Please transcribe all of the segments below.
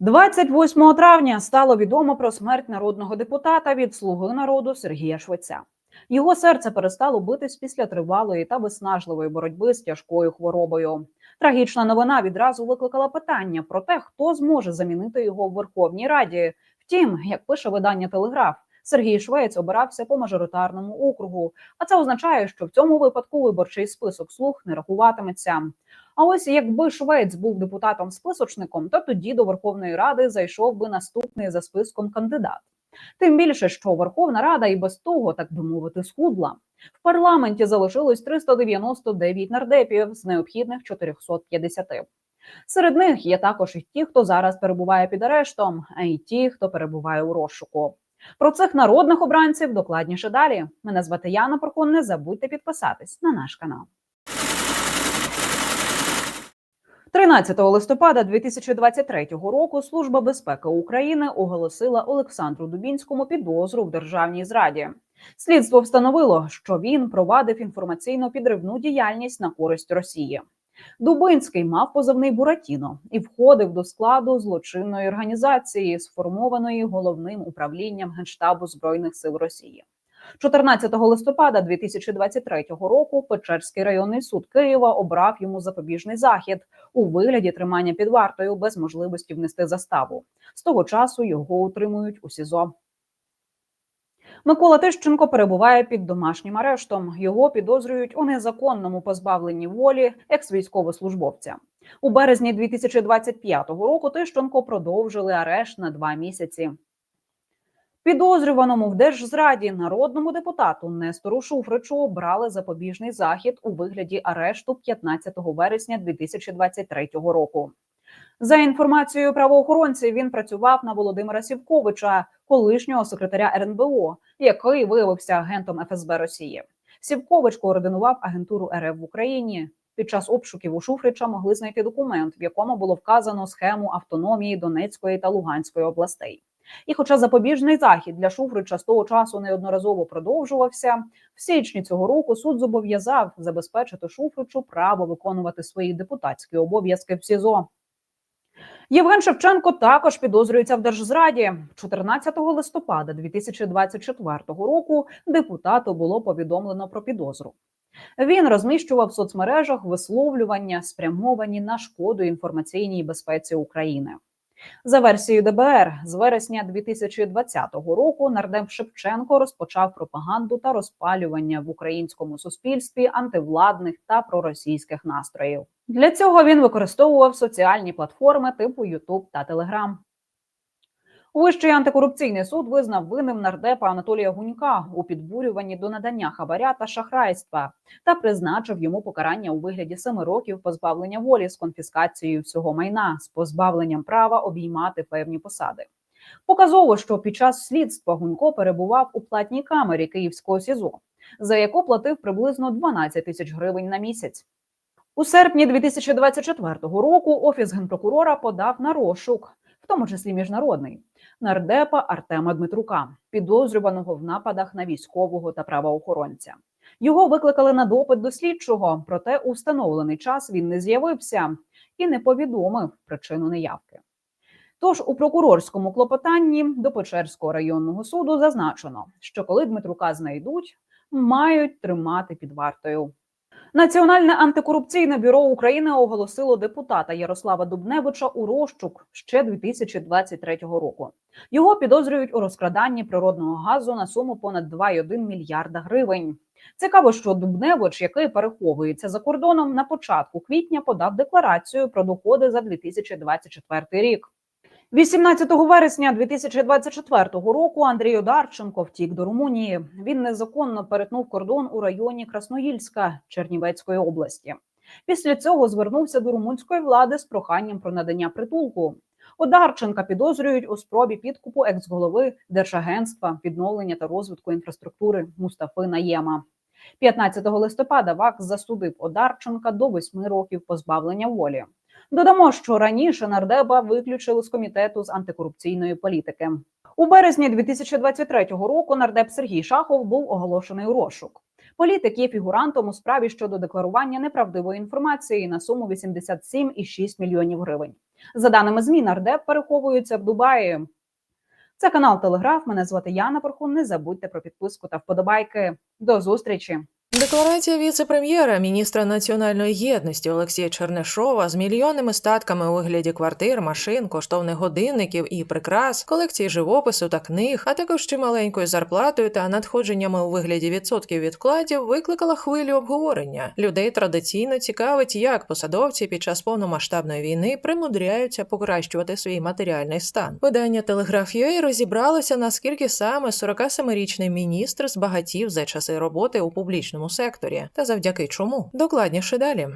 28 травня стало відомо про смерть народного депутата від слуги народу Сергія Швеця. Його серце перестало битись після тривалої та виснажливої боротьби з тяжкою хворобою. Трагічна новина відразу викликала питання про те, хто зможе замінити його в Верховній Раді. Втім, як пише видання Телеграф, Сергій Швець обирався по мажоритарному округу. А це означає, що в цьому випадку виборчий список слуг не рахуватиметься. А ось якби Швець був депутатом списочником, то тоді до Верховної Ради зайшов би наступний за списком кандидат. Тим більше, що Верховна Рада і без того, так би мовити, схудла. В парламенті залишилось 399 нардепів з необхідних 450. Серед них є також і ті, хто зараз перебуває під арештом, а й ті, хто перебуває у розшуку. Про цих народних обранців докладніше далі. Мене звати Яна Пархон. Не забудьте підписатись на наш канал. 13 листопада 2023 року Служба безпеки України оголосила Олександру Дубінському підозру в державній зраді. Слідство встановило, що він провадив інформаційно-підривну діяльність на користь Росії. Дубинський мав позивний Буратіно і входив до складу злочинної організації, сформованої головним управлінням генштабу збройних сил Росії. 14 листопада 2023 року Печерський районний суд Києва обрав йому запобіжний захід у вигляді тримання під вартою без можливості внести заставу. З того часу його утримують у СІЗО. Микола Тищенко перебуває під домашнім арештом. Його підозрюють у незаконному позбавленні волі екс-військовослужбовця. У березні 2025 року Тищенко продовжили арешт на два місяці. Підозрюваному в держзраді народному депутату Нестору Шуфричу обрали запобіжний захід у вигляді арешту 15 вересня 2023 року. За інформацією правоохоронців, він працював на Володимира Сівковича, колишнього секретаря РНБО, який виявився агентом ФСБ Росії. Сівкович координував агентуру РФ в Україні. Під час обшуків у Шуфрича могли знайти документ, в якому було вказано схему автономії Донецької та Луганської областей. І, хоча запобіжний захід для Шуфрича з того часу неодноразово продовжувався, в січні цього року суд зобов'язав забезпечити Шуфричу право виконувати свої депутатські обов'язки в СІЗО. Євген Шевченко також підозрюється в держзраді. 14 листопада 2024 року депутату було повідомлено про підозру. Він розміщував в соцмережах висловлювання, спрямовані на шкоду інформаційній безпеці України. За версією ДБР, з вересня 2020 року нардеп Шевченко розпочав пропаганду та розпалювання в українському суспільстві антивладних та проросійських настроїв. Для цього він використовував соціальні платформи типу YouTube та Telegram. Вищий антикорупційний суд визнав винним нардепа Анатолія Гунька у підбурюванні до надання хабаря та шахрайства та призначив йому покарання у вигляді семи років позбавлення волі з конфіскацією всього майна з позбавленням права обіймати певні посади. Показово, що під час слідства Гунько перебував у платній камері Київського СІЗО, за яку платив приблизно 12 тисяч гривень на місяць. У серпні 2024 року офіс генпрокурора подав на розшук, в тому числі міжнародний, нардепа Артема Дмитрука, підозрюваного в нападах на військового та правоохоронця. Його викликали на допит до слідчого, проте у встановлений час він не з'явився і не повідомив причину неявки. Тож у прокурорському клопотанні до Печерського районного суду зазначено, що коли Дмитрука знайдуть, мають тримати під вартою. Національне антикорупційне бюро України оголосило депутата Ярослава Дубневича у розшук ще 2023 року. Його підозрюють у розкраданні природного газу на суму понад 2,1 мільярда гривень. Цікаво, що Дубневич, який переховується за кордоном, на початку квітня подав декларацію про доходи за 2024 рік. 18 вересня 2024 року Андрій Одарченко втік до Румунії. Він незаконно перетнув кордон у районі Красноїльська Чернівецької області. Після цього звернувся до румунської влади з проханням про надання притулку. Одарченка підозрюють у спробі підкупу екс-голови Держагентства відновлення та розвитку інфраструктури Мустафи Наєма. 15 листопада ВАКС засудив Одарченка до 8 років позбавлення волі. Додамо, що раніше нардепа виключили з комітету з антикорупційної політики. У березні 2023 року нардеп Сергій Шахов був оголошений у розшук. Політик є фігурантом у справі щодо декларування неправдивої інформації на суму 87,6 мільйонів гривень. За даними ЗМІ, нардеп переховується в Дубаї. Це канал Телеграф. Мене звати Яна Порхун. Не забудьте про підписку та вподобайки. До зустрічі. Декларація віце-прем'єра, міністра національної єдності Олексія Чернишова з мільйонними статками у вигляді квартир, машин, коштовних годинників і прикрас, колекції живопису та книг, а також чималенькою зарплатою та надходженнями у вигляді відсотків відкладів, викликала хвилю обговорення. Людей традиційно цікавить, як посадовці під час повномасштабної війни примудряються покращувати свій матеріальний стан. Видання Телеграф.ua розібралося, наскільки саме 47-річний міністр збагатів за часи роботи у публічному секторі, та завдяки чому. Докладніше далі.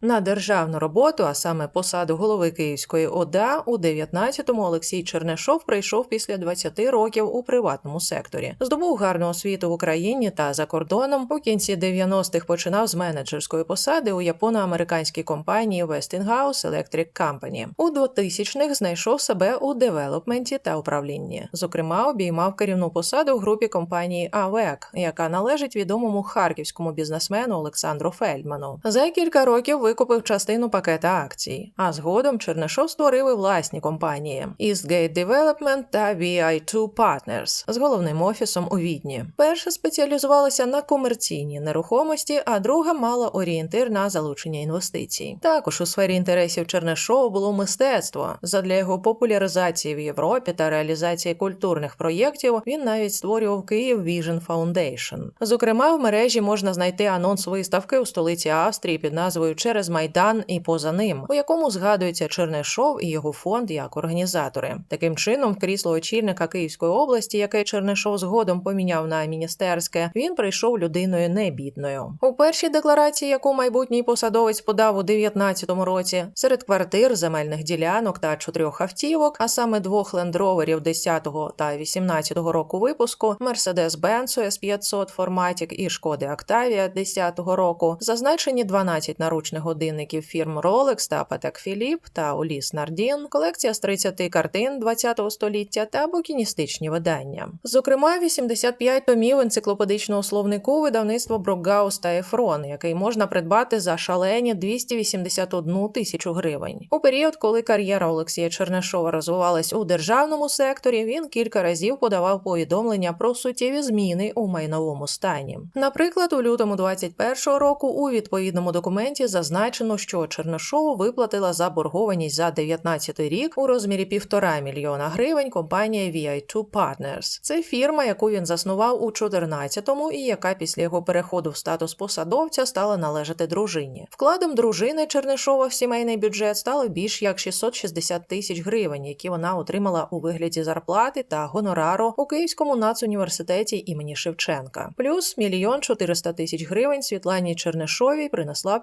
На державну роботу, а саме посаду голови Київської ОДА, у 19-му Олексій Чернешов прийшов після 20 років у приватному секторі. Здобув гарну освіту в Україні та за кордоном. У кінці 90-х починав з менеджерської посади у японо-американській компанії Westinghouse Electric Company. У 2000-х знайшов себе у девелопменті та управлінні. Зокрема, обіймав керівну посаду в групі компанії АВЕК, яка належить відомому харківському бізнесмену Олександру Фельдману. За кілька років викупив частину пакета акцій, а згодом Чернишов створив і власні компанії Eastgate Development та VI2 Partners з головним офісом у Відні. Перша спеціалізувалася на комерційній нерухомості, а друга мала орієнтир на залучення інвестицій. Також у сфері інтересів Чернишова було мистецтво. Задля його популяризації в Європі та реалізації культурних проєктів він навіть створював Київ Vision Foundation. Зокрема, в мережі можна знайти анонс виставки у столиці Австрії під назвою Через Майдан і поза ним, у якому згадується Чернишов і його фонд як організатори. Таким чином, крісло очільника Київської області, яке Чернишов згодом поміняв на міністерське, він прийшов людиною небідною. У першій декларації, яку майбутній посадовець подав у 19-му році, серед квартир, земельних ділянок та чотирьох автівок, а саме двох лендроверів 10-го та 18-го року випуску, Mercedes-Benz S500 Formatic і Шкоди Octavia 10-го року, зазначені 12 наручних годинників фірм Rolex та Patek Philippe та Ulysse Nardin, колекція з 30 картин 20-го століття та букіністичні видання. Зокрема, 85 томів енциклопедичного словнику видавництва Брокгаус та Ефрон, який можна придбати за шалені 281 тисячу гривень. У період, коли кар'єра Олексія Чернишова розвивалась у державному секторі, він кілька разів подавав повідомлення про суттєві зміни у майновому стані. Наприклад, у лютому 21-го року у відповідному документі зазначено, що Чернишову виплатила заборгованість за 19 рік у розмірі півтора мільйона гривень компанія VI2 Partners. Це фірма, яку він заснував у 14-му і яка після його переходу в статус посадовця стала належати дружині. Вкладом дружини Чернишова в сімейний бюджет стало більш як 660 тисяч гривень, які вона отримала у вигляді зарплати та гонорару у Київському нацуніверситеті імені Шевченка. Плюс мільйон 400 тисяч гривень Світлані Чернишовій принесла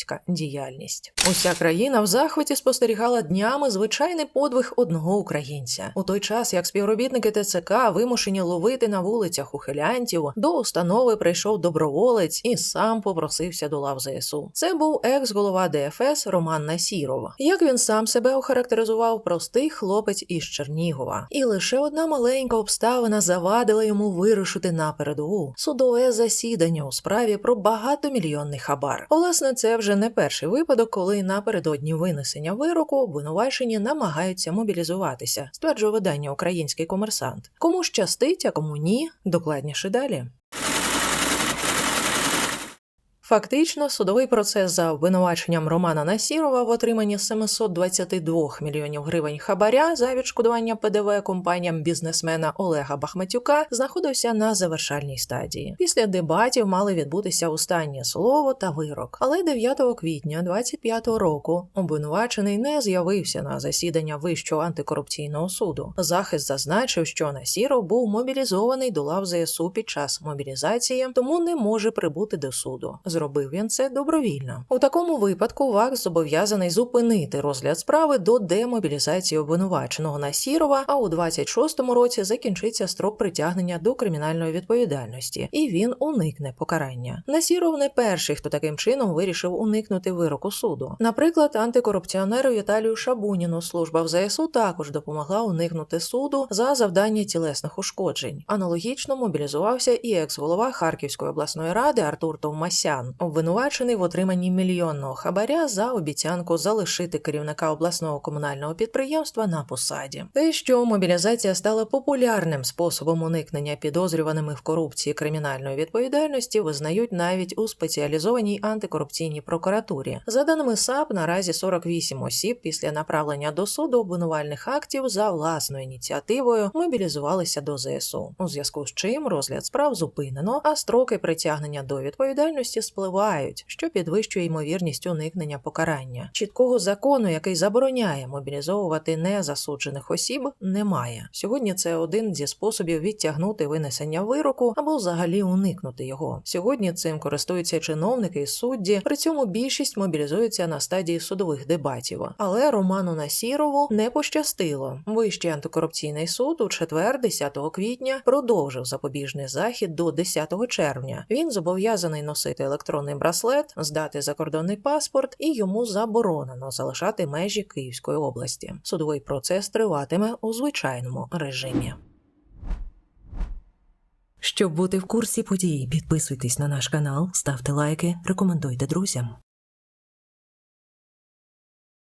підприємницька діяльність. Уся країна в захваті спостерігала днями звичайний подвиг одного українця. У той час, як співробітники ТЦК вимушені ловити на вулицях ухилянтів, до установи прийшов доброволець і сам попросився до лав ЗСУ. Це був екс-голова ДФС Роман Насіров. Як він сам себе охарактеризував, простий хлопець із Чернігова. І лише одна маленька обставина завадила йому вирушити на передову судове засідання у справі про багатомільйонний хабар. Власне, це вже не перший випадок, коли напередодні винесення вироку обвинувачені намагаються мобілізуватися, стверджує видання Український комерсант. Кому щастить, а кому ні, докладніше далі. Фактично, судовий процес за обвинуваченням Романа Насірова в отриманні 722 мільйонів гривень хабаря за відшкодування ПДВ компаніям бізнесмена Олега Бахматюка знаходився на завершальній стадії. Після дебатів мали відбутися останнє слово та вирок. Але 9 квітня 25-го року обвинувачений не з'явився на засідання Вищого антикорупційного суду. Захист зазначив, що Насіров був мобілізований до лав ЗСУ під час мобілізації, тому не може прибути до суду. Зробив він це добровільно. У такому випадку ВАКС зобов'язаний зупинити розгляд справи до демобілізації обвинуваченого Насірова, а у 26-му році закінчиться строк притягнення до кримінальної відповідальності, і він уникне покарання. Насіров не перший, хто таким чином вирішив уникнути вироку суду. Наприклад, антикорупціонеру Віталію Шабуніну служба в ЗСУ також допомогла уникнути суду за завдання тілесних ушкоджень. Аналогічно мобілізувався і екс-голова Харківської обласної ради Артур Товмасян. Обвинувачений в отриманні мільйонного хабаря за обіцянку залишити керівника обласного комунального підприємства на посаді. Те, що мобілізація стала популярним способом уникнення підозрюваними в корупції кримінальної відповідальності, визнають навіть у спеціалізованій антикорупційній прокуратурі. За даними САП, наразі 48 осіб після направлення до суду обвинувальних актів за власною ініціативою мобілізувалися до ЗСУ. У зв'язку з чим розгляд справ зупинено, а строки притягнення до відповідальності спливають, що підвищує ймовірність уникнення покарання. Чіткого закону, який забороняє мобілізовувати незасуджених осіб, немає. Сьогодні це один зі способів відтягнути винесення вироку або взагалі уникнути його. Сьогодні цим користуються чиновники і судді. При цьому більшість мобілізується на стадії судових дебатів. Але Роману Насірову не пощастило. Вищий антикорупційний суд у четвер, 10 квітня, продовжив запобіжний захід до 10 червня. Він зобов'язаний носити електронний браслет, здати закордонний паспорт, і йому заборонено залишати межі Київської області. Судовий процес триватиме у звичайному режимі. Щоб бути в курсі подій, підписуйтесь на наш канал, ставте лайки, рекомендуйте друзям.